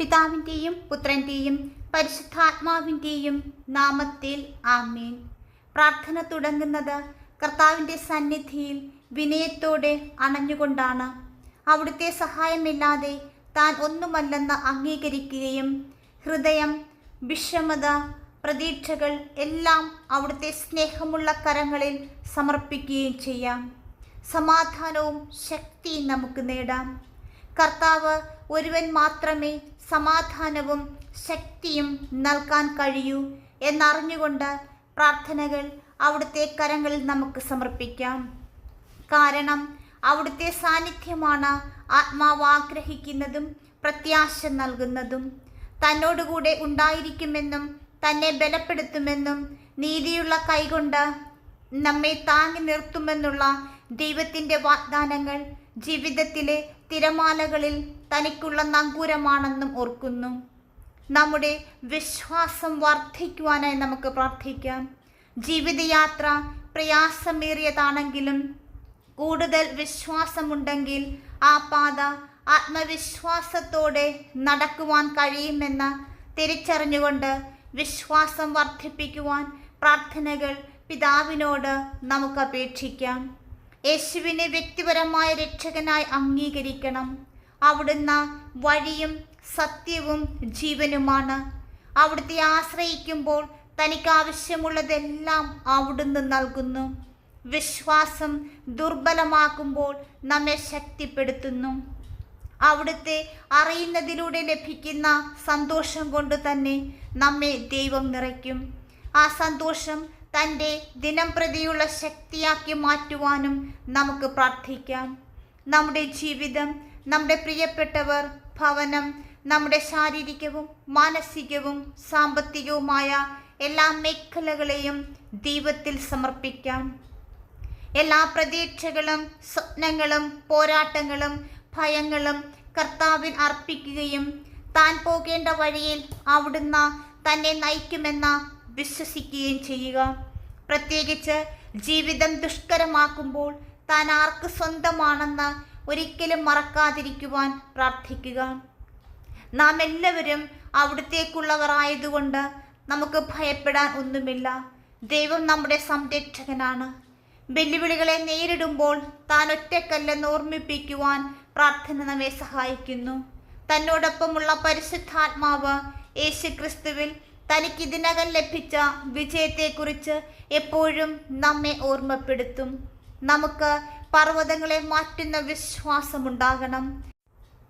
പിതാവിന്റെയും പുത്രന്റെയും പരിശുദ്ധാത്മാവിന്റെയും നാമത്തിൽ ആമീൻ. പ്രാർത്ഥന തുടങ്ങുന്നത് കർത്താവിന്റെ സന്നിധിയിൽ വിനയത്തോടെ അണഞ്ഞുകൊണ്ടാണ്. അവിടുത്തെ സഹായമില്ലാതെ താൻ ഒന്നുമല്ലെന്ന് അംഗീകരിക്കുകയും ഹൃദയം വിഷമത പ്രതീക്ഷകൾ എല്ലാം അവിടുത്തെ സ്നേഹമുള്ള കരങ്ങളിൽ സമർപ്പിക്കുകയും ചെയ്യാം. സമാധാനവും ശക്തിയും നമുക്ക് നേടാം. കർത്താവ് ഒരുവൻ മാത്രമേ സമാധാനവും ശക്തിയും നൽകാൻ കഴിയൂ എന്നറിഞ്ഞുകൊണ്ട് പ്രാർത്ഥനകൾ അവിടുത്തെ കരങ്ങളിൽ നമുക്ക് സമർപ്പിക്കാം. കാരണം അവിടുത്തെ സാന്നിധ്യമാണ് ആത്മാവ് ആഗ്രഹിക്കുന്നതും പ്രത്യാശ നൽകുന്നതും. തന്നോടുകൂടെ ഉണ്ടായിരിക്കുമെന്നും തന്നെ ബലപ്പെടുത്തുമെന്നും നീതിയുള്ള കൈകൊണ്ട് നമ്മെ താങ്ങി നിർത്തുമെന്നുള്ള ദൈവത്തിന്റെ വാഗ്ദാനങ്ങൾ ജീവിതത്തിലെ തിരമാലകളിൽ തനിക്കുള്ള നങ്കൂരമാണെന്നും ഓർക്കുന്നു. നമ്മുടെ വിശ്വാസം വർദ്ധിക്കുവാനായി നമുക്ക് പ്രാർത്ഥിക്കാം. ജീവിതയാത്ര പ്രയാസമേറിയതാണെങ്കിലും കൂടുതൽ വിശ്വാസമുണ്ടെങ്കിൽ ആ പാത ആത്മവിശ്വാസത്തോടെ നടക്കുവാൻ കഴിയുമെന്ന് തിരിച്ചറിഞ്ഞുകൊണ്ട് വിശ്വാസം വർദ്ധിപ്പിക്കുവാൻ പ്രാർത്ഥനകൾ പിതാവിനോട് നമുക്ക് അപേക്ഷിക്കാം. യേശുവിനെ വ്യക്തിപരമായ രക്ഷകനായി അംഗീകരിക്കണം. അവിടുന്ന് വഴിയും സത്യവും ജീവനുമാണ്. അവിടുത്തെ ആശ്രയിക്കുമ്പോൾ തനിക്ക് ആവശ്യമുള്ളതെല്ലാം അവിടുന്ന് നൽകുന്നു. വിശ്വാസം ദുർബലമാക്കുമ്പോൾ നമ്മെ ശക്തിപ്പെടുത്തുന്നു. അവിടുത്തെ അറിയുന്നതിലൂടെ ലഭിക്കുന്ന സന്തോഷം കൊണ്ട് തന്നെ നമ്മെ ദൈവം നിറയ്ക്കും. ആ സന്തോഷം തന്റെ ദിനം പ്രതിയുള്ള ശക്തിയാക്കി മാറ്റുവാനും നമുക്ക് പ്രാർത്ഥിക്കാം. നമ്മുടെ ജീവിതം നമ്മുടെ പ്രിയപ്പെട്ടവർ ഭവനം നമ്മുടെ ശാരീരികവും മാനസികവും സാമ്പത്തികവുമായ എല്ലാ മേഖലകളെയും ദൈവത്തിൽ സമർപ്പിക്കാം. എല്ലാ പ്രതീക്ഷകളും സ്വപ്നങ്ങളും പോരാട്ടങ്ങളും ഭയങ്ങളും കർത്താവിൽ അർപ്പിക്കുകയും താൻ പോകേണ്ട വഴിയിൽ അവിടുന്ന് തന്നെ നയിക്കുമെന്ന് വിശ്വസിക്കുകയും ചെയ്യുക. പ്രത്യേകിച്ച് ജീവിതം ദുഷ്കരമാക്കുമ്പോൾ താൻ ആർക്ക് സ്വന്തമാണെന്ന് ഒരിക്കലും മറക്കാതിരിക്കുവാൻ പ്രാർത്ഥിക്കുക. നാം എല്ലാവരും അവിടത്തേക്കുള്ളവരായതുകൊണ്ട് നമുക്ക് ഭയപ്പെടാൻ ഒന്നുമില്ല. ദൈവം നമ്മുടെ സംരക്ഷകനാണ്. വെല്ലുവിളികളെ നേരിടുമ്പോൾ താൻ ഒറ്റക്കല്ലെന്ന് ഓർമ്മിപ്പിക്കുവാൻ പ്രാർത്ഥന നമ്മെ സഹായിക്കുന്നു. തന്നോടൊപ്പമുള്ള പരിശുദ്ധാത്മാവ് യേശു ക്രിസ്തുവിൽ തനിക്ക് ഇതിനകം ലഭിച്ച വിജയത്തെക്കുറിച്ച് എപ്പോഴും നമ്മെ ഓർമ്മപ്പെടുത്തും. നമുക്ക് പർവതങ്ങളെ മാറ്റുന്ന വിശ്വാസമുണ്ടാകണം.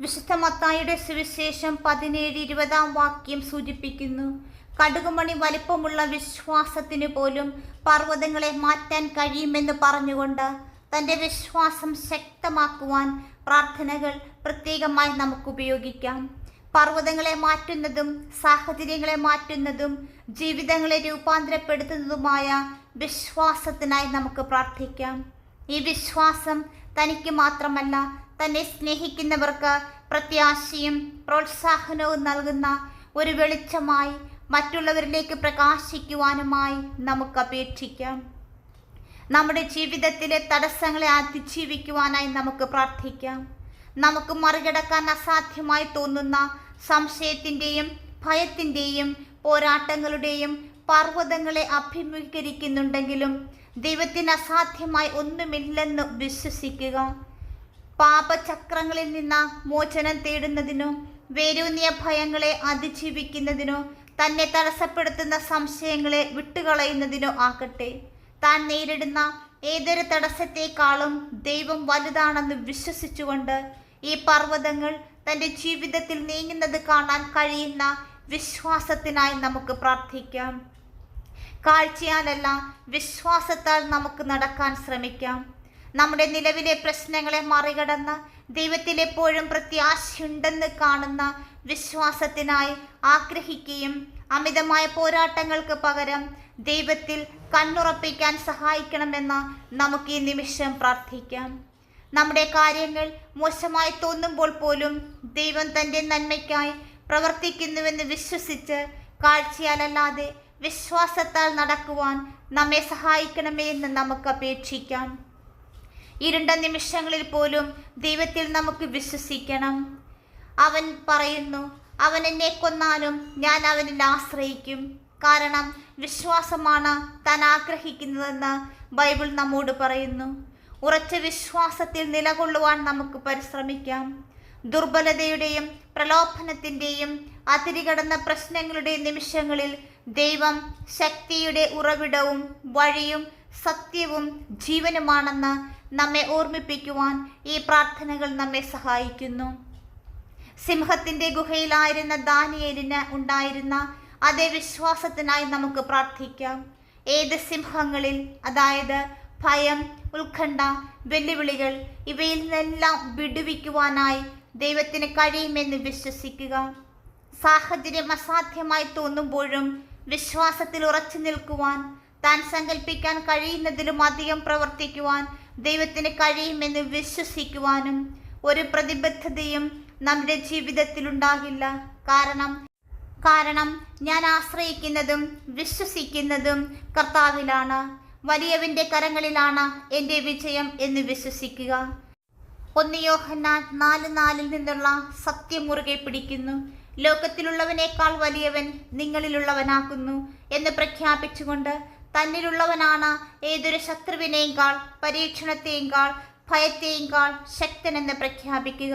വിശുദ്ധ മത്തായിയുടെ സുവിശേഷം പതിനേഴ് ഇരുപതാം വാക്യം സൂചിപ്പിക്കുന്നു. കടുകുമണി വലിപ്പമുള്ള വിശ്വാസത്തിന് പോലും പർവതങ്ങളെ മാറ്റാൻ കഴിയുമെന്ന് പറഞ്ഞുകൊണ്ട് തന്റെ വിശ്വാസം ശക്തമാക്കുവാൻ പ്രാർത്ഥനകൾ പ്രത്യേകമായി നമുക്ക് ഉപയോഗിക്കാം പർവതങ്ങളെ മാറ്റുന്നതും സാഹചര്യങ്ങളെ മാറ്റുന്നതും ജീവിതങ്ങളെ രൂപാന്തരപ്പെടുത്തുന്നതുമായ വിശ്വാസത്തിനായി നമുക്ക് പ്രാർത്ഥിക്കാം. ഈ വിശ്വാസം തനിക്ക് മാത്രമല്ല തന്നെ സ്നേഹിക്കുന്നവർക്ക് പ്രത്യാശയും പ്രോത്സാഹനവും നൽകുന്ന ഒരു വെളിച്ചമായി മറ്റുള്ളവരിലേക്ക് പ്രകാശിക്കുവാനുമായി നമുക്ക് അപേക്ഷിക്കാം. നമ്മുടെ ജീവിതത്തിലെ തടസ്സങ്ങളെ അതിജീവിക്കുവാനായി നമുക്ക് പ്രാർത്ഥിക്കാം. നമുക്ക് മറികടക്കാൻ അസാധ്യമായി തോന്നുന്ന സംശയത്തിന്റെയും ഭയത്തിന്റെയും പോരാട്ടങ്ങളുടെയും പർവതങ്ങളെ അഭിമുഖീകരിക്കുന്നുണ്ടെങ്കിലും ദൈവത്തിന് അസാധ്യമായി ഒന്നുമില്ലെന്ന് വിശ്വസിക്കുക. പാപചക്രങ്ങളിൽ നിന്ന് മോചനം തേടുന്നതിനോ വേരൂന്നിയ ഭയങ്ങളെ അതിജീവിക്കുന്നതിനോ തന്നെ തടസ്സപ്പെടുത്തുന്ന സംശയങ്ങളെ വിട്ടുകളയുന്നതിനോ ആകട്ടെ. താൻ നേരിടുന്ന ഏതൊരു തടസ്സത്തെക്കാളും ദൈവം വലുതാണെന്ന് വിശ്വസിച്ചുകൊണ്ട് ഈ പർവതങ്ങൾ തന്റെ ജീവിതത്തിൽ നീങ്ങുന്നത് കാണാൻ കഴിയുന്ന വിശ്വാസത്തിനായി നമുക്ക് പ്രാർത്ഥിക്കാം. കാഴ്ചയാലല്ല വിശ്വാസത്താൽ നമുക്ക് നടക്കാൻ ശ്രമിക്കാം. നമ്മുടെ നിലവിലെ പ്രശ്നങ്ങളെ മറികടന്ന് ദൈവത്തിലെപ്പോഴും പ്രത്യാശയുണ്ടെന്ന് കാണുന്ന വിശ്വാസത്തിനായി ആഗ്രഹിക്കുകയും അമിതമായ പോരാട്ടങ്ങൾക്ക് പകരം ദൈവത്തിൽ കണ്ണുറപ്പിക്കാൻ സഹായിക്കണമെന്ന് നമുക്ക് ഈ നിമിഷം പ്രാർത്ഥിക്കാം. നമ്മുടെ കാര്യങ്ങൾ മോശമായി തോന്നുമ്പോൾ പോലും ദൈവം തന്റെ നന്മയ്ക്കായി പ്രവർത്തിക്കുന്നുവെന്ന് വിശ്വസിച്ച് കാഴ്ചയാലല്ലാതെ വിശ്വാസത്താൽ നടക്കുവാൻ നമ്മെ സഹായിക്കണമേ എന്ന് നമുക്ക് അപേക്ഷിക്കാം. ഇരുണ്ട നിമിഷങ്ങളിൽ പോലും ദൈവത്തിൽ നമുക്ക് വിശ്വസിക്കണം. അവൻ പറയുന്നു അവൻ എന്നെ കൊന്നാലും ഞാൻ അവനിൽ ആശ്രയിക്കും. കാരണം വിശ്വാസമാണ് താൻ ആഗ്രഹിക്കുന്നതെന്ന് ബൈബിൾ നമ്മോട് പറയുന്നു. ഉറച്ച വിശ്വാസത്തിൽ നിലകൊള്ളുവാൻ നമുക്ക് പരിശ്രമിക്കാം. ദുർബലതയുടെയും പ്രലോഭനത്തിന്റെയും അതിരുകടന്ന പ്രശ്നങ്ങളുടെയും നിമിഷങ്ങളിൽ ദൈവം ശക്തിയുടെ ഉറവിടവും വഴിയും സത്യവും ജീവനുമാണെന്ന് നമ്മെ ഓർമ്മിപ്പിക്കുവാൻ ഈ പ്രാർത്ഥനകൾ നമ്മെ സഹായിക്കുന്നു. സിംഹത്തിന്റെ ഗുഹയിലായിരുന്ന ദാനിയേലിന് ഉണ്ടായിരുന്ന അതേ വിശ്വാസത്തിനായി നമുക്ക് പ്രാർത്ഥിക്കാം. ഏത് സിംഹങ്ങളിൽ അതായത് ഭയം ഉത്കണ്ഠ വെല്ലുവിളികൾ ഇവയിൽ നിന്നെല്ലാം വിടുവിക്കുവാനായി ദൈവത്തിന് കഴിയുമെന്ന് വിശ്വസിക്കുക. സാഹചര്യം അസാധ്യമായി തോന്നുമ്പോഴും വിശ്വാസത്തിൽ ഉറച്ചു നിൽക്കുവാൻ താൻ സങ്കല്പിക്കാൻ കഴിയുന്നതിലും അധികം പ്രവർത്തിക്കുവാൻ ദൈവത്തിന് കഴിയുമെന്ന് വിശ്വസിക്കുവാനും ഒരു പ്രതിബദ്ധതയും നമ്മുടെ ജീവിതത്തിൽ ഉണ്ടാകില്ല. കാരണം കാരണം ഞാൻ ആശ്രയിക്കുന്നതും വിശ്വസിക്കുന്നതും കർത്താവിലാണ്. വലിയവന്റെ കരങ്ങളിലാണ് എന്റെ വിജയം എന്ന് വിശ്വസിക്കുക. ഒന്ന് യോഹന്നാൻ നാല് നാലിൽ നിന്നുള്ള സത്യം മുറുകെ പിടിക്കുന്നു. ലോകത്തിലുള്ളവനേക്കാൾ വലിയവൻ നിങ്ങളിലുള്ളവനാക്കുന്നു എന്ന് പ്രഖ്യാപിച്ചുകൊണ്ട് തന്നിലുള്ളവനാണ് ഏതൊരു ശത്രുവിനേക്കാൾ പരീക്ഷണത്തെയേക്കാൾ ഭയത്തെയേക്കാൾ ശക്തനെന്ന് പ്രഖ്യാപിക്കുക.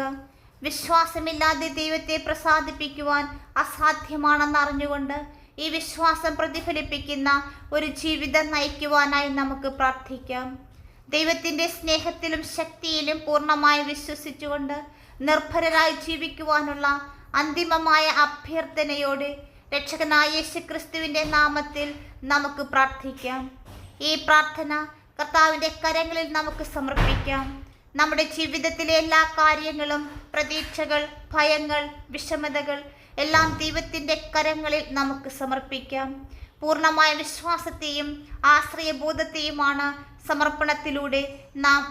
വിശ്വാസമില്ലാതെ ദൈവത്തെ പ്രസാദിപ്പിക്കുവാൻ അസാധ്യമാണെന്ന് അറിഞ്ഞുകൊണ്ട് ഈ വിശ്വാസം പ്രതിഫലിപ്പിക്കുന്ന ഒരു ജീവിതം നയിക്കുവാനായി നമുക്ക് പ്രാർത്ഥിക്കാം. ദൈവത്തിന്റെ സ്നേഹത്തിലും ശക്തിയിലും പൂർണമായി വിശ്വസിച്ചുകൊണ്ട് നിർഭരരായി ജീവിക്കുവാനുള്ള അന്തിമമായ അഭ്യർത്ഥനയോട് രക്ഷകനായ യേശു ക്രിസ്തുവിന്റെ നാമത്തിൽ നമുക്ക് പ്രാർത്ഥിക്കാം. ഈ പ്രാർത്ഥന കർത്താവിന്റെ കരങ്ങളിൽ നമുക്ക് സമർപ്പിക്കാം. നമ്മുടെ ജീവിതത്തിലെ എല്ലാ കാര്യങ്ങളും പ്രതീക്ഷകൾ ഭയങ്ങൾ വിഷമതകൾ എല്ലാം ദൈവത്തിന്റെ കരങ്ങളിൽ നമുക്ക് സമർപ്പിക്കാം. പൂർണമായ വിശ്വാസത്തെയും ആശ്രയബോധത്തെയുമാണ് സമർപ്പണത്തിലൂടെ നാം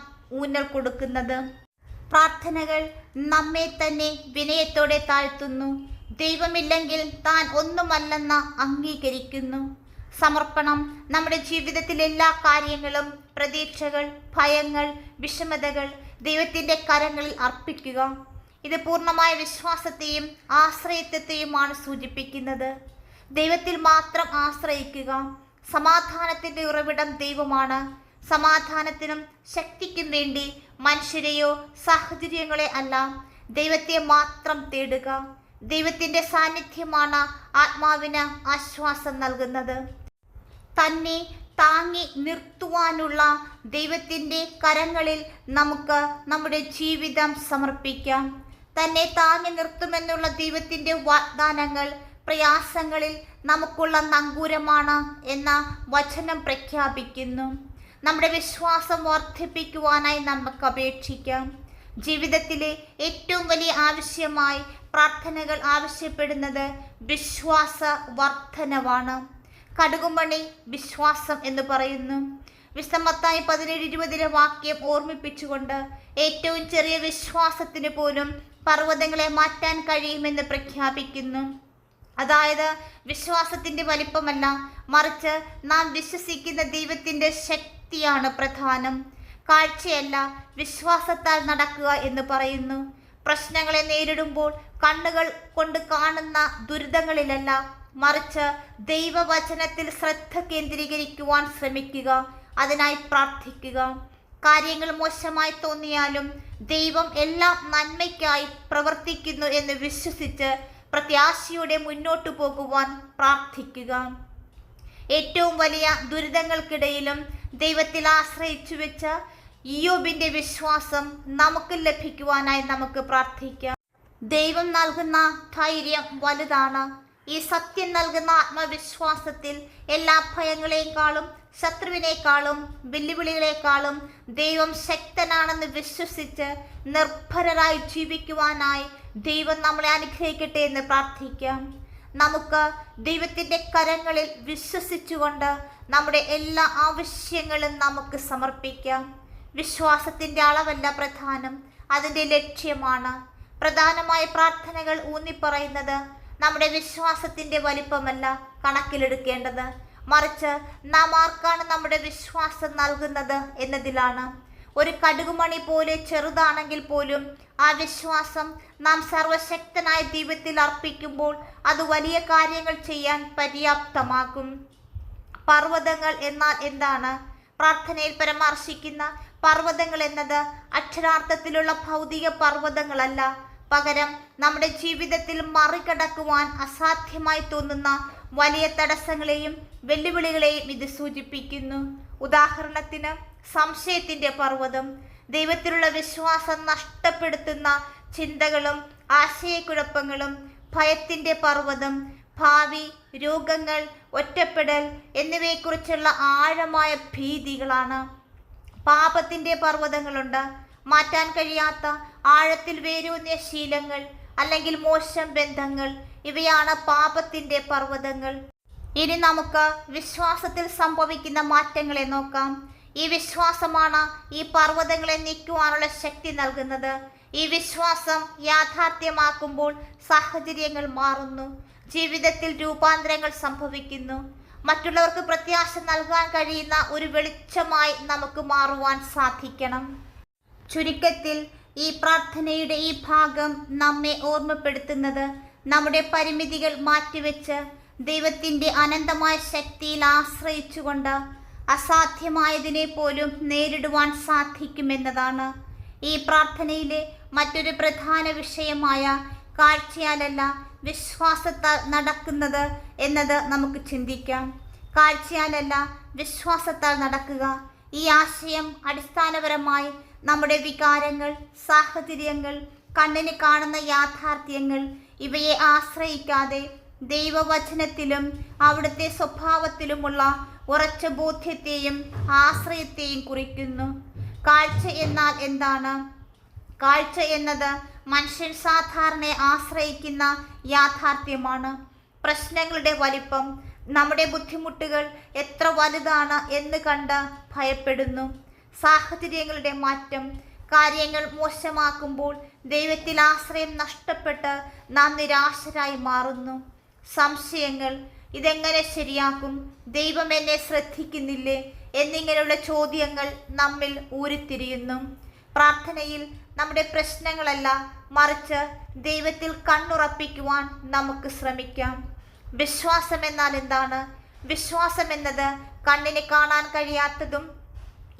ഊന്നൽ കൊടുക്കുന്നത്. പ്രാർത്ഥനകൾ നമ്മെ തന്നെ വിനയത്തോടെ താഴ്ത്തുന്നു. ദൈവമില്ലെങ്കിൽ താൻ ഒന്നുമല്ലെന്ന് അംഗീകരിക്കുന്നു. സമർപ്പണം നമ്മുടെ ജീവിതത്തിലെ എല്ലാ കാര്യങ്ങളും പ്രതീക്ഷകൾ ഭയങ്ങൾ വിഷമതകൾ ദൈവത്തിന്റെ കരങ്ങളിൽ അർപ്പിക്കുക. ഇത് പൂർണമായ വിശ്വാസത്തെയും ആശ്രയത്വത്തെയുമാണ് സൂചിപ്പിക്കുന്നത്. ദൈവത്തിൽ മാത്രം ആശ്രയിക്കുക. സമാധാനത്തിന്റെ ഉറവിടം ദൈവമാണ്. സമാധാനത്തിനും ശക്തിക്കും വേണ്ടി മനുഷ്യരെയോ സാഹചര്യങ്ങളെ അല്ല ദൈവത്തെ മാത്രം തേടുക. ദൈവത്തിന്റെ സാന്നിധ്യമാണ് ആത്മാവിന് ആശ്വാസം നൽകുന്നത്. തന്നെ താങ്ങി നിർത്തുവാനുള്ള ദൈവത്തിന്റെ കരങ്ങളിൽ നമുക്ക് നമ്മുടെ ജീവിതം സമർപ്പിക്കാം. തന്നെ താങ്ങി നിർത്തുമെന്നുള്ള ദൈവത്തിന്റെ വാഗ്ദാനങ്ങൾ പ്രയാസങ്ങളിൽ നമുക്കുള്ള നങ്കൂരമാണ് എന്ന വചനം പ്രഖ്യാപിക്കുന്നു. നമ്മുടെ വിശ്വാസം വർദ്ധിപ്പിക്കുവാനായി നമുക്ക് അപേക്ഷിക്കാം. ജീവിതത്തിലെ ഏറ്റവും വലിയ ആവശ്യമായി പ്രാർത്ഥനകൾ ആവശ്യപ്പെടുന്നത് വിശ്വാസ വർധനവാണ് കടുകുമണി വിശ്വാസം എന്ന് പറയുന്നു. വിശ്വമത്തായി പതിനേഴ് ഇരുപതിലെ വാക്യം ഓർമ്മിപ്പിച്ചുകൊണ്ട് ഏറ്റവും ചെറിയ വിശ്വാസത്തിന് പോലും പർവതങ്ങളെ മാറ്റാൻ കഴിയുമെന്ന് പ്രഖ്യാപിക്കുന്നു. അതായത് വിശ്വാസത്തിന്റെ വലിപ്പമല്ല മറിച്ച് നാം വിശ്വസിക്കുന്ന ദൈവത്തിന്റെ ശക്തിയാണ് പ്രധാനം. കാഴ്ചയല്ല വിശ്വാസത്താൽ നടക്കുക എന്ന് പറയുന്നു. പ്രശ്നങ്ങളെ നേരിടുമ്പോൾ കണ്ണുകൾ കൊണ്ട് കാണുന്ന ദുരിതങ്ങളിലല്ല മറിച്ച് ദൈവവചനത്തിൽ ശ്രദ്ധ കേന്ദ്രീകരിക്കുവാൻ ശ്രമിക്കുക അതിനായി പ്രാർത്ഥിക്കുക. കാര്യങ്ങൾ മോശമായി തോന്നിയാലും ദൈവം എല്ലാം നന്മയ്ക്കായി പ്രവർത്തിക്കുന്നു എന്ന് വിശ്വസിച്ച് പ്രത്യാശയോടെ മുന്നോട്ടു പോകുവാൻ പ്രാർത്ഥിക്കുക. ഏറ്റവും വലിയ ദുരിതങ്ങൾക്കിടയിലും ദൈവത്തിൽ ആശ്രയിച്ചു വെച്ച ഇയോബിന്റെ വിശ്വാസം നമുക്ക് ലഭിക്കുവാനായി നമുക്ക് പ്രാർത്ഥിക്കാം. ദൈവം നൽകുന്ന ധൈര്യം വലുതാണ്. ഈ സത്യം നൽകുന്ന ആത്മവിശ്വാസത്തിൽ എല്ലാ ഭയങ്ങളെക്കാളും ശത്രുവിനേക്കാളും വെല്ലുവിളികളെക്കാളും ദൈവം ശക്തനാണെന്ന് വിശ്വസിച്ച് നിർഭരരായി ജീവിക്കുവാനായി ദൈവം നമ്മളെ അനുഗ്രഹിക്കട്ടെ എന്ന് പ്രാർത്ഥിക്കാം. നമുക്ക് ദൈവത്തിന്റെ കരങ്ങളിൽ വിശ്വസിച്ചുകൊണ്ട് നമ്മുടെ എല്ലാ ആവശ്യങ്ങളും നമുക്ക് സമർപ്പിക്കാം. വിശ്വാസത്തിന്റെ അളവല്ല പ്രധാനം അതിന്റെ ലക്ഷ്യമാണ്. പ്രധാനമായ പ്രാർത്ഥനകൾ ഊന്നിപ്പറയുന്നത് നമ്മുടെ വിശ്വാസത്തിന്റെ വലിപ്പമല്ല കണക്കിലെടുക്കേണ്ടത്. മറിച്ച് നാം ആർക്കാണ് നമ്മുടെ വിശ്വാസം നൽകുന്നത് എന്നതിലാണ്. ഒരു കടുകുമണി പോലെ ചെറുതാണെങ്കിൽ പോലും ആ വിശ്വാസം നാം സർവശക്തനായ ദൈവത്തിൽ അർപ്പിക്കുമ്പോൾ അത് വലിയ കാര്യങ്ങൾ ചെയ്യാൻ പര്യാപ്തമാകും. പർവതങ്ങൾ എന്നാൽ എന്താണ്? പ്രാർത്ഥനയിൽ പരാമർശിക്കുന്ന പർവതങ്ങൾ എന്നത് അക്ഷരാർത്ഥത്തിലുള്ള ഭൗതിക പർവതങ്ങളല്ല. പകരം നമ്മുടെ ജീവിതത്തിൽ മറികടക്കുവാൻ അസാധ്യമായി തോന്നുന്ന വലിയ തടസ്സങ്ങളെയും വെല്ലുവിളികളെയും ഇത് സൂചിപ്പിക്കുന്നു. ഉദാഹരണത്തിന് സംശയത്തിന്റെ പർവതം ദൈവത്തിലുള്ള വിശ്വാസം നഷ്ടപ്പെടുത്തുന്ന ചിന്തകളും ആശയക്കുഴപ്പങ്ങളും ഭയത്തിന്റെ പർവതം ഭാവി രോഗങ്ങൾ ഒറ്റപ്പെടൽ എന്നിവയെക്കുറിച്ചുള്ള ആഴമായ ഭീതികളാണ്. പാപത്തിന്റെ പർവതങ്ങളുണ്ട്. മാറ്റാൻ കഴിയാത്ത ആഴത്തിൽ വേരൂന്നിയ ശീലങ്ങൾ അല്ലെങ്കിൽ മോശം ബന്ധങ്ങൾ ഇവയാണ് പാപത്തിന്റെ പർവതങ്ങൾ. ഇനി നമുക്ക് വിശ്വാസത്തിൽ സംഭവിക്കുന്ന മാറ്റങ്ങളെ നോക്കാം. ഈ വിശ്വാസമാണ് ഈ പർവതങ്ങളെ നീക്കുവാനുള്ള ശക്തി നൽകുന്നത്. ഈ വിശ്വാസം യാഥാർത്ഥ്യമാക്കുമ്പോൾ സാഹചര്യങ്ങൾ മാറുന്നു. ജീവിതത്തിൽ രൂപാന്തരങ്ങൾ സംഭവിക്കുന്നു. മറ്റുള്ളവർക്ക് പ്രത്യാശ നൽകാൻ കഴിയുന്ന ഒരു വെളിച്ചമായി നമുക്ക് മാറുവാൻ സാധിക്കണം. ചുരുക്കത്തിൽ ഈ പ്രാർത്ഥനയുടെ ഈ ഭാഗം നമ്മെ ഓർമ്മപ്പെടുത്തുന്നത് നമ്മുടെ പരിമിതികൾ മാറ്റിവെച്ച് ദൈവത്തിന്റെ അനന്തമായ ശക്തിയിൽ ആശ്രയിച്ചുകൊണ്ട് അസാധ്യമായതിനെ പോലും നേരിടുവാൻ സാധിക്കുമെന്നതാണ്. ഈ പ്രാർത്ഥനയിലെ മറ്റൊരു പ്രധാന വിഷയമായ കാഴ്ചയാലല്ല വിശ്വാസത്താൽ നടക്കുന്നത് എന്നത് നമുക്ക് ചിന്തിക്കാം. കാഴ്ചയാലല്ല വിശ്വാസത്താൽ നടക്കുക. ഈ ആശയം അടിസ്ഥാനപരമായി നമ്മുടെ വികാരങ്ങൾ സാഹചര്യങ്ങൾ കണ്ണിന് കാണുന്ന യാഥാർത്ഥ്യങ്ങൾ ഇവയെ ആശ്രയിക്കാതെ ദൈവവചനത്തിലും അവിടുത്തെ സ്വഭാവത്തിലുമുള്ള ഉറച്ച ബോധ്യത്തെയും ആശ്രയത്തെയും കുറിക്കുന്നു. കാഴ്ച എന്നാൽ എന്താണ്? കാഴ്ച എന്നത് മനുഷ്യൻ സാധാരണ ആശ്രയിക്കുന്ന യാഥാർത്ഥ്യമാണ്. പ്രശ്നങ്ങളുടെ വലിപ്പം നമ്മുടെ ബുദ്ധിമുട്ടുകൾ എത്ര വലുതാണ് എന്ന് കണ്ട് ഭയപ്പെടുന്നു. സാഹചര്യങ്ങളുടെ മാറ്റം കാര്യങ്ങൾ മോശമാക്കുമ്പോൾ ദൈവത്തിൽ ആശ്രയം നഷ്ടപ്പെട്ട് നാം നിരാശരായി മാറുന്നു. സംശയങ്ങൾ ഇതെങ്ങനെ ശരിയാക്കും? ദൈവം എന്നെ ശ്രദ്ധിക്കുന്നില്ലേ? എന്നിങ്ങനെയുള്ള ചോദ്യങ്ങൾ നമ്മിൽ ഊരിത്തിരിയുന്നു. പ്രാർത്ഥനയിൽ നമ്മുടെ പ്രശ്നങ്ങളല്ല മറിച്ച് ദൈവത്തിൽ കണ്ണുറപ്പിക്കുവാൻ നമുക്ക് ശ്രമിക്കാം. വിശ്വാസം എന്നാൽ എന്താണ്? വിശ്വാസം എന്നത് കണ്ണിനെ കാണാൻ കഴിയാത്തതും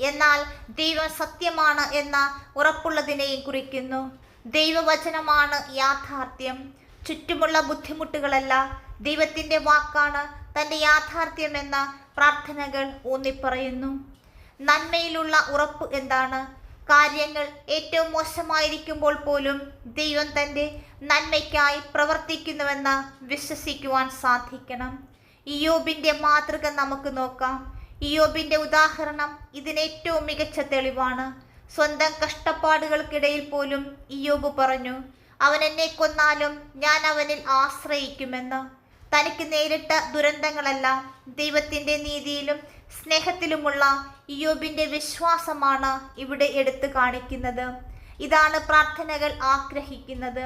എന്നാൽ ദൈവം സത്യമാണ് എന്ന ഉറപ്പുള്ളതിനെയും കുറിക്കുന്നു. ദൈവവചനമാണ് യാഥാർത്ഥ്യം. ചുറ്റുമുള്ള ബുദ്ധിമുട്ടുകളല്ല ദൈവത്തിന്റെ വാക്കാണ് തന്റെ യാഥാർത്ഥ്യമെന്ന പ്രാർത്ഥനകൾ ഊന്നിപ്പറയുന്നു. നന്മയിലുള്ള ഉറപ്പ് എന്താണ്? കാര്യങ്ങൾ ഏറ്റവും മോശമായിരിക്കുമ്പോൾ പോലും ദൈവം തന്റെ നന്മയ്ക്കായി പ്രവർത്തിക്കുന്നുവെന്ന് വിശ്വസിക്കുവാൻ സാധിക്കണം. ഇയോബിന്റെ മാതൃക നമുക്ക് നോക്കാം. ഇയോബിന്റെ ഉദാഹരണം ഇതിനേറ്റവും മികച്ച തെളിവാണ്. സ്വന്തം കഷ്ടപ്പാടുകൾക്കിടയിൽ പോലും ഇയോബ് പറഞ്ഞു അവൻ എന്നെ കൊന്നാലും ഞാൻ അവനിൽ ആശ്രയിക്കുമെന്ന്. തനിക്ക് നേരിട്ട ദുരന്തങ്ങളെല്ലാം ദൈവത്തിന്റെ നീതിയിലും സ്നേഹത്തിലുമുള്ള ഇയോബിന്റെ വിശ്വാസമാണ് ഇവിടെ എടുത്തു കാണിക്കുന്നത്. ഇതാണ് പ്രാർത്ഥനകൾ ആഗ്രഹിക്കുന്നത്.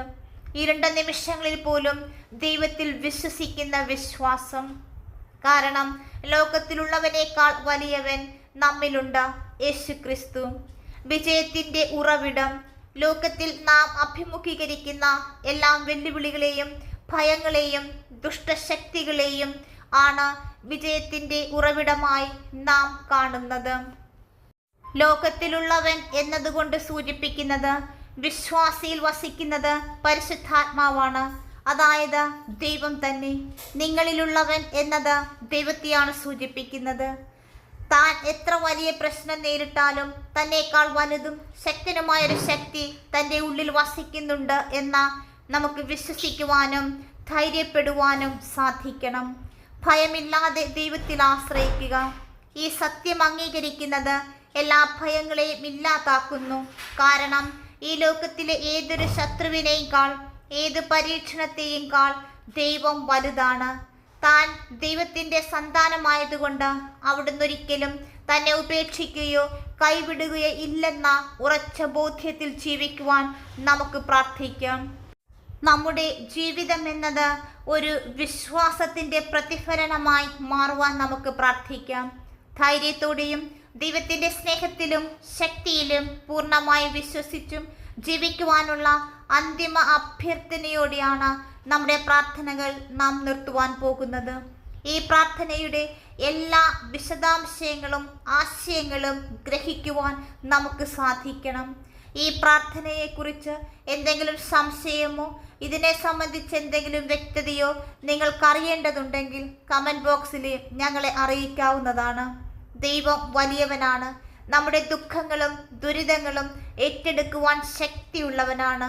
ഇരുണ്ട നിമിഷങ്ങളിൽ പോലും ദൈവത്തിൽ വിശ്വസിക്കുന്ന വിശ്വാസം. കാരണം ലോകത്തിലുള്ളവനേക്കാൾ വലിയവൻ നമ്മിലുണ്ട് യേശു ക്രിസ്തു വിജയത്തിന്റെ ഉറവിടം. ലോകത്തിൽ നാം അഭിമുഖീകരിക്കുന്ന എല്ലാ വെല്ലുവിളികളെയും ഭയങ്ങളെയും ദുഷ്ടശക്തികളെയും ആണ് വിജയത്തിന്റെ ഉറവിടമായി നാം കാണുന്നത്. ലോകത്തിലുള്ളവൻ എന്നതുകൊണ്ട് സൂചിപ്പിക്കുന്നത് വിശ്വാസിയിൽ വസിക്കുന്നത് പരിശുദ്ധാത്മാവാണ്. അതായത് ദൈവം തന്നെ. നിങ്ങളിലുള്ളവൻ എന്നത് ദൈവത്തെയാണ് സൂചിപ്പിക്കുന്നത്. താൻ എത്ര വലിയ പ്രശ്നം നേരിട്ടാലും തന്നേക്കാൾ വലുതും ശക്തനുമായൊരു ശക്തി തന്റെ ഉള്ളിൽ വസിക്കുന്നുണ്ട് എന്ന നമുക്ക് വിശ്വസിക്കുവാനും ധൈര്യപ്പെടുവാനും സാധിക്കണം. ഭയമില്ലാതെ ദൈവത്തിൽ ആശ്രയിക്കുക. ഈ സത്യം അംഗീകരിക്കുന്നത് എല്ലാ ഭയങ്ങളെയും ഇല്ലാതാക്കുന്നു. കാരണം ഈ ലോകത്തിലെ ഏതൊരു ശത്രുവിനേക്കാൾ ഏത് പരീക്ഷണത്തെയും ദൈവം വലുതാണ്. താൻ ദൈവത്തിന്റെ സന്താനമായതുകൊണ്ട് അവിടുന്ന് ഒരിക്കലും തന്നെ ഉപേക്ഷിക്കുകയോ കൈവിടുകയോ ഇല്ലെന്ന ഉറച്ച ബോധ്യത്തിൽ ജീവിക്കുവാൻ നമുക്ക് പ്രാർത്ഥിക്കാം. നമ്മുടെ ജീവിതം എന്നത് ഒരു വിശ്വാസത്തിന്റെ പ്രതിഫലനമായി മാറുവാൻ നമുക്ക് പ്രാർത്ഥിക്കാം. ധൈര്യത്തോടെയും ദൈവത്തിന്റെ സ്നേഹത്തിലും ശക്തിയിലും പൂർണമായി വിശ്വസിച്ചും ജീവിക്കുവാനുള്ള അന്തിമ അഭ്യർത്ഥനയോടെയാണ് നമ്മുടെ പ്രാർത്ഥനകൾ നാം നിർത്തുവാൻ പോകുന്നത്. ഈ പ്രാർത്ഥനയുടെ എല്ലാ വിശദാംശങ്ങളും ആശയങ്ങളും ഗ്രഹിക്കുവാൻ നമുക്ക് സാധിക്കണം. ഈ പ്രാർത്ഥനയെക്കുറിച്ച് എന്തെങ്കിലും സംശയമോ ഇതിനെ സംബന്ധിച്ച് എന്തെങ്കിലും വ്യക്തതയോ നിങ്ങൾക്കറിയേണ്ടതുണ്ടെങ്കിൽ കമന്റ് ബോക്സിൽ ഞങ്ങളെ അറിയിക്കാവുന്നതാണ്. ദൈവം വലിയവനാണ്. നമ്മുടെ ദുഃഖങ്ങളും ദുരിതങ്ങളും ഏറ്റെടുക്കുവാൻ ശക്തിയുള്ളവനാണ്.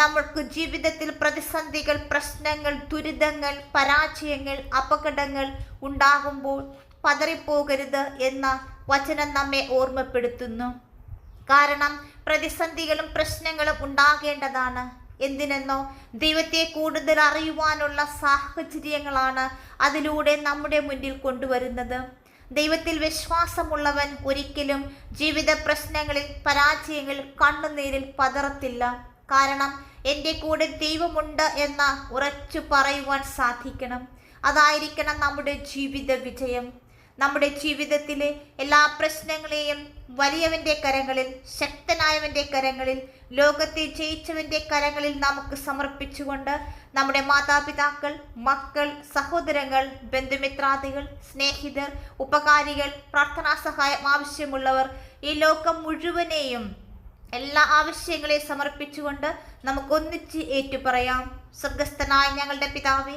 നമ്മൾക്ക് ജീവിതത്തിൽ പ്രതിസന്ധികൾ പ്രശ്നങ്ങൾ ദുരിതങ്ങൾ പരാജയങ്ങൾ അപകടങ്ങൾ ഉണ്ടാകുമ്പോൾ പതറിപ്പോകരുത് എന്ന വചനം നമ്മെ ഓർമ്മപ്പെടുത്തുന്നു. കാരണം പ്രതിസന്ധികളും പ്രശ്നങ്ങളും ഉണ്ടാകേണ്ടതാണ്. എന്തിനെന്നോ ദൈവത്തെ കൂടുതൽ അറിയുവാനുള്ള സാഹചര്യങ്ങളാണ് അതിലൂടെ നമ്മുടെ മുന്നിൽ കൊണ്ടുവരുന്നത്. ദൈവത്തിൽ വിശ്വാസമുള്ളവൻ ഒരിക്കലും ജീവിത പ്രശ്നങ്ങളിൽ പരാജയങ്ങളിൽ കണ്ണുനീരിൽ പതറത്തില്ല. കാരണം എന്റെ കൂടെ ദൈവമുണ്ട് എന്ന് ഉറച്ചു പറയുവാൻ സാധിക്കണം. അതായിരിക്കണം നമ്മുടെ ജീവിത വിജയം. നമ്മുടെ ജീവിതത്തിലെ എല്ലാ പ്രശ്നങ്ങളെയും വലിയവന്റെ കരങ്ങളിൽ ശക്തനായവന്റെ കരങ്ങളിൽ ലോകത്തെ ജയിച്ചവന്റെ കരങ്ങളിൽ നമുക്ക് സമർപ്പിച്ചുകൊണ്ട് നമ്മുടെ മാതാപിതാക്കൾ മക്കൾ സഹോദരങ്ങൾ ബന്ധുമിത്രാദികൾ സ്നേഹിതർ ഉപകാരികൾ പ്രാർത്ഥനാ സഹായം ആവശ്യമുള്ളവർ ഈ ലോകം മുഴുവനെയും എല്ലാ ആവശ്യങ്ങളെയും സമർപ്പിച്ചുകൊണ്ട് നമുക്കൊന്നിച്ച് ഏറ്റുപറയാം. സ്വർഗസ്ഥനായ ഞങ്ങളുടെ പിതാവേ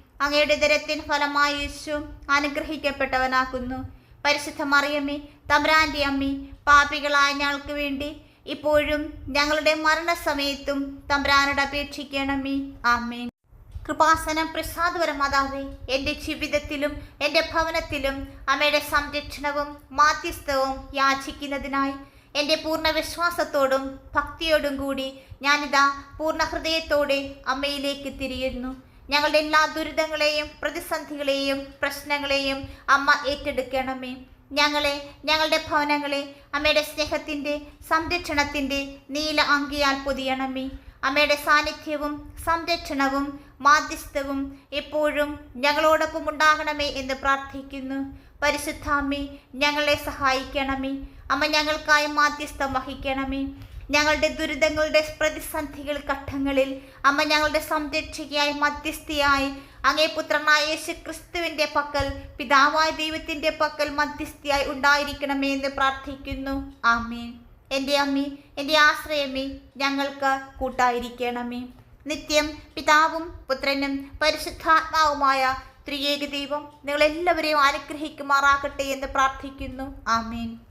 അങ്ങയുടെ ദരത്തിൻ ഫലമായി യേശു അനുഗ്രഹിക്കപ്പെട്ടവനാക്കുന്നു പരിശുദ്ധ മറിയമ്മേ തമ്പ്രാന്റെ അമ്മി പാപികളായ ഞങ്ങൾക്ക് വേണ്ടി ഇപ്പോഴും ഞങ്ങളുടെ മരണസമയത്തും തമ്പ്രാനോട് അപേക്ഷിക്കണമേ. ആമേൻ. കൃപാസനം പ്രസാദപര മാതാവേ എന്റെ ജീവിതത്തിലും എന്റെ ഭവനത്തിലും അമ്മയുടെ സംരക്ഷണവും മാധ്യസ്ഥവും യാചിക്കുന്നതിനായി എന്റെ പൂർണ വിശ്വാസത്തോടും ഭക്തിയോടും കൂടി ഞാനിതാ പൂർണ ഹൃദയത്തോടെ അമ്മയിലേക്ക് തിരിയുന്നു. ഞങ്ങളുടെ എല്ലാ ദുരിതങ്ങളെയും പ്രതിസന്ധികളെയും പ്രശ്നങ്ങളെയും അമ്മ ഏറ്റെടുക്കണമേ. ഞങ്ങളെ ഞങ്ങളുടെ ഭവനങ്ങളെ അമ്മയുടെ സ്നേഹത്തിന്റെ സംരക്ഷണത്തിന്റെ നീല അങ്കിയാൽ പൊതിയണമേ. അമ്മയുടെ സാന്നിധ്യവും സംരക്ഷണവും മാധ്യസ്ഥവും എപ്പോഴും ഞങ്ങളോടൊപ്പം ഉണ്ടാകണമേ എന്ന് പ്രാർത്ഥിക്കുന്നു. പരിശുദ്ധാമ്മേ ഞങ്ങളെ സഹായിക്കണമേ. അമ്മ ഞങ്ങൾക്കായി മാധ്യസ്ഥം വഹിക്കണമേ. ഞങ്ങളുടെ ദുരിതങ്ങളുടെ പ്രതിസന്ധികൾ ഘട്ടങ്ങളിൽ അമ്മ ഞങ്ങളുടെ സംരക്ഷകയായി മധ്യസ്ഥയായി അങ്ങേ പുത്രനായ യേശു ക്രിസ്തുവിന്റെ പക്കൽ പിതാവായ ദൈവത്തിന്റെ പക്കൽ മധ്യസ്ഥയായി ഉണ്ടായിരിക്കണമേ എന്ന് പ്രാർത്ഥിക്കുന്നു. ആമേൻ. എന്റെ അമ്മി എന്റെ ആശ്രയമേ ഞങ്ങൾക്ക് കൂട്ടായിരിക്കണമേ. നിത്യം പിതാവും പുത്രനും പരിശുദ്ധാത്മാവുമായ ത്രിയേക ദൈവം നിങ്ങളെല്ലാവരെയും അനുഗ്രഹിക്കുമാറാകട്ടെ എന്ന് പ്രാർത്ഥിക്കുന്നു. ആമേൻ.